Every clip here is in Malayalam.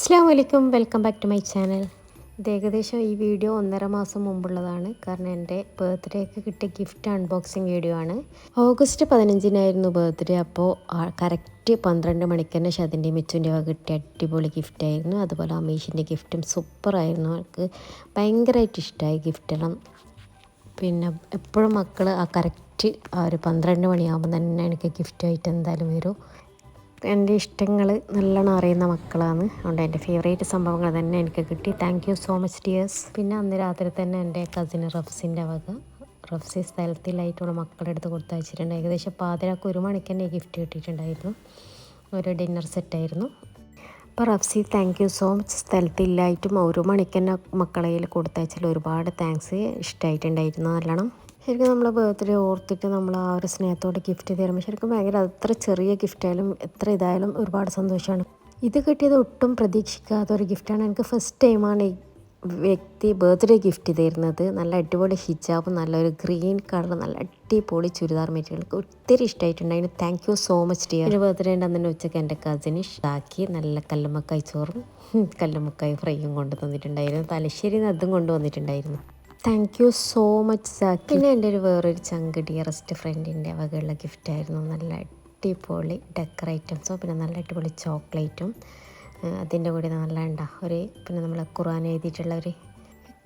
അസ്സാം വലൈക്കും welcome back to my channel. ഇത് ഏകദേശം ഈ വീഡിയോ ഒന്നര മാസം മുമ്പുള്ളതാണ്. കാരണം എന്റെ ബർത്ത്ഡേക്ക് കിട്ടിയ ഗിഫ്റ്റ് അൺബോക്സിങ് വീഡിയോ ആണ്. ഓഗസ്റ്റ് പതിനഞ്ചിനായിരുന്നു ബർത്ത്ഡേ. അപ്പോൾ കറക്റ്റ് പന്ത്രണ്ട് മണിക്ക് തന്നെ ഷതിന്റെ മിച്ചുന്റെ കിട്ടിയ അടിപൊളി ഗിഫ്റ്റ് ആയിരുന്നു. അതുപോലെ അമീഷിന്റെ ഗിഫ്റ്റും സൂപ്പറായിരുന്നു അവൾക്ക് ഭയങ്കരമായിട്ട് ഇഷ്ടമായി ഗിഫ്റ്റെല്ലാം പിന്നെ എപ്പോഴും മക്കൾ ആ കറക്റ്റ് ആ ഒരു പന്ത്രണ്ട് മണിയാകുമ്പോൾ തന്നെ എനിക്ക് ഗിഫ്റ്റായിട്ട് എന്തായാലും വരും. എന്റെ ഇഷ്ടങ്ങൾ നല്ലോണം അറിയുന്ന മക്കളാണ്. അതുകൊണ്ട് എന്റെ ഫേവറേറ്റ് സംഭവങ്ങൾ തന്നെ എനിക്ക് കിട്ടി. Thank you so much dears പിന്നെ അന്ന് രാത്രി തന്നെ എന്റെ കസിൻ റഫ്സിന്റെ വക. റഫ്സി സ്ഥലത്തിലായിട്ടുള്ള മക്കളുടെ അടുത്ത് കൊടുത്തയച്ചിട്ടുണ്ട് ഏകദേശം പാതിരാക്ക് ഒരു മണിക്ക് തന്നെ ഗിഫ്റ്റ് കിട്ടിയിട്ടുണ്ടായിരുന്നു. ഒരു ഡിന്നർ സെറ്റായിരുന്നു അപ്പോൾ Rafsi thank you so much സ്ഥലത്തില്ലായിട്ടും ഒരു മണിക്ക് തന്നെ മക്കളെ കൊടുത്തയച്ചാൽ ഒരുപാട് താങ്ക്സ് ഇഷ്ടമായിട്ടുണ്ടായിരുന്നു നല്ലോണം. ശരിക്കും നമ്മളെ ബർത്ത്ഡേ ഓർത്തിട്ട് നമ്മൾ ആ ഒരു സ്നേഹത്തോടെ ഗിഫ്റ്റ് തരുമ്പോൾ ശരിക്കും ഭയങ്കര അത്ര ചെറിയ ഗിഫ്റ്റായാലും എത്ര ഇതായാലും ഒരുപാട് സന്തോഷമാണ് ഇത് കിട്ടിയത് ഒട്ടും പ്രതീക്ഷിക്കാത്ത ഒരു ഗിഫ്റ്റാണ് എനിക്ക് ഫസ്റ്റ് ടൈമാണ് ഈ വ്യക്തി ബർത്ത്ഡേ ഗിഫ്റ്റ് തരുന്നത്. നല്ല അടിപൊളി ഹിജാബ് നല്ലൊരു ഗ്രീൻ കളർ നല്ല അടിപൊളി ചുരിദാർ മെറ്റീരിയൽ ഒത്തിരി ഇഷ്ടമായിട്ടുണ്ടായിരുന്നു thank you so much dear ഒരു ബർത്ത്ഡേ ഉണ്ട് അന്നെ ഉച്ചയ്ക്ക് എന്റെ കസിന് ഇഷ്ടാക്കി നല്ല കല്ലുമ്മക്കായി ചോറും കല്ലുമ്മക്കായി ഫ്രൈയും കൊണ്ടു തന്നിട്ടുണ്ടായിരുന്നു തലശ്ശേരിയിൽ നിന്ന് അതും കൊണ്ടുവന്നിട്ടുണ്ടായിരുന്നു. താങ്ക് യു സോ മച്ച് സാക്കി പിന്നെ എന്റെ ഒരു വേറൊരു ചങ്ക് ഡിയറസ്റ്റ് ഫ്രണ്ടിന്റെ വകയുള്ള ഗിഫ്റ്റായിരുന്നു നല്ല അടിപൊളി ഡെക്കർ ഐറ്റംസും പിന്നെ നല്ല അടിപൊളി ചോക്ലേറ്റും അതിന്റെ കൂടെ നല്ല ഉണ്ടാ? ഒരു പിന്നെ നമ്മൾ ഖുർആൻ എഴുതിയിട്ടുള്ള ഒരു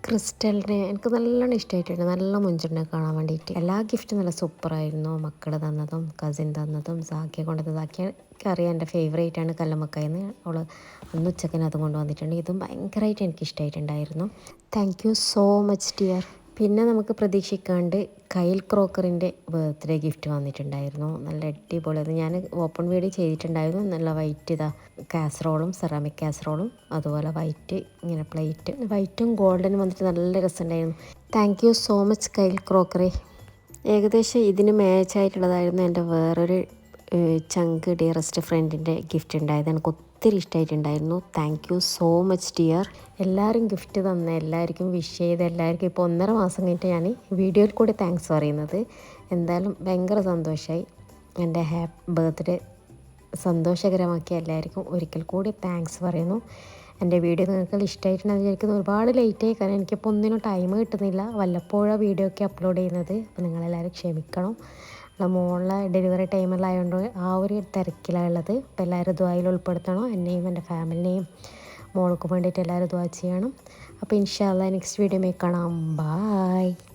ക്രിസ്റ്റലിനെ എനിക്ക് നല്ലോണം ഇഷ്ടമായിട്ടുണ്ട് നല്ല മുഞ്ചുണ്ടെ കാണാൻ വേണ്ടിയിട്ട് എല്ലാ ഗിഫ്റ്റും നല്ല സൂപ്പറായിരുന്നു. മക്കൾ തന്നതും കസിൻ തന്നതും സാക്കിയെ കൊണ്ടുവന്നത് സാക്കിയ അറിയാം എന്റെ ഫേവറേറ്റ് ആണ് കല്ലമ്മക്കായെന്ന് അവൾ അന്ന് ഉച്ചക്കന് കൊണ്ടുവന്നിട്ടുണ്ട്. ഇതും ഭയങ്കരമായിട്ട് എനിക്ക് ഇഷ്ടമായിട്ടുണ്ടായിരുന്നു thank you so much dear പിന്നെ നമുക്ക് പ്രതീക്ഷിക്കാണ്ട് കയ്യിൽ ക്രോക്കറിന്റെ ബർത്ത്ഡേ ഗിഫ്റ്റ് വന്നിട്ടുണ്ടായിരുന്നു. നല്ല അടിപൊളി. അത് ഞാൻ ഓപ്പൺ വീഡിയോ ചെയ്തിട്ടുണ്ടായിരുന്നു. നല്ല വൈറ്റ് ഇതാ കാസറോളും സെറാമിക് കാസറോളും അതുപോലെ വൈറ്റ് ഇങ്ങനെ പ്ലേറ്റ് വൈറ്റും ഗോൾഡനും വന്നിട്ട് നല്ല രസമുണ്ടായിരുന്നു. താങ്ക് യു സോ മച്ച് കയ്യിൽ ക്രോക്കറി. ഏകദേശം ഇതിന് മാച്ചായിട്ടുള്ളതായിരുന്നു എന്റെ വേറൊരു ചങ്ക് ഡിയറസ്റ്റ് ഫ്രണ്ടിന്റെ ഗിഫ്റ്റ് ഉണ്ടായത് എനിക്ക് ഒത്തിരി ഇഷ്ടമായിട്ടുണ്ടായിരുന്നു. Thank you so much dear എല്ലാവരും ഗിഫ്റ്റ് തന്ന എല്ലാവർക്കും വിഷ് ചെയ്ത എല്ലാവർക്കും ഇപ്പോൾ ഒന്നര മാസം കഴിഞ്ഞിട്ട് ഞാൻ വീഡിയോയിൽ കൂടി താങ്ക്സ് പറയുന്നത്. എന്തായാലും ഭയങ്കര സന്തോഷമായി എന്റെ ഹാപ്പി ബർത്ത്ഡേ സന്തോഷകരമാക്കിയ എല്ലാവർക്കും ഒരിക്കൽ കൂടി താങ്ക്സ് പറയുന്നു. എന്റെ വീഡിയോ നിങ്ങൾക്ക് ഇഷ്ടമായിട്ടുണ്ടെന്ന് വിചാരിക്കുന്നത് ഒരുപാട് ലേറ്റായി കാരണം എനിക്കിപ്പോൾ ഒന്നിനും ടൈം കിട്ടുന്നില്ല. വല്ലപ്പോഴും വീഡിയോ ഒക്കെ അപ്ലോഡ് ചെയ്യുന്നത്. അപ്പോൾ നിങ്ങളെല്ലാവരും ക്ഷമിക്കണം. മോളിലെ ഡെലിവറി ടൈമിലായതുകൊണ്ട് ആ ഒരു തിരക്കിലാണ് ഉള്ളത്. അപ്പോൾ എല്ലാവരും ദ്വായിൽ ഉൾപ്പെടുത്തണം. എന്നെയും എന്റെ ഫാമിലിനെയും മോൾക്ക് വേണ്ടിയിട്ട് എല്ലാവരും ദ്വാ ചെയ്യണം. അപ്പോൾ ഇൻഷാല്ല നെക്സ്റ്റ് വീഡിയോ കാണാം. ബായ്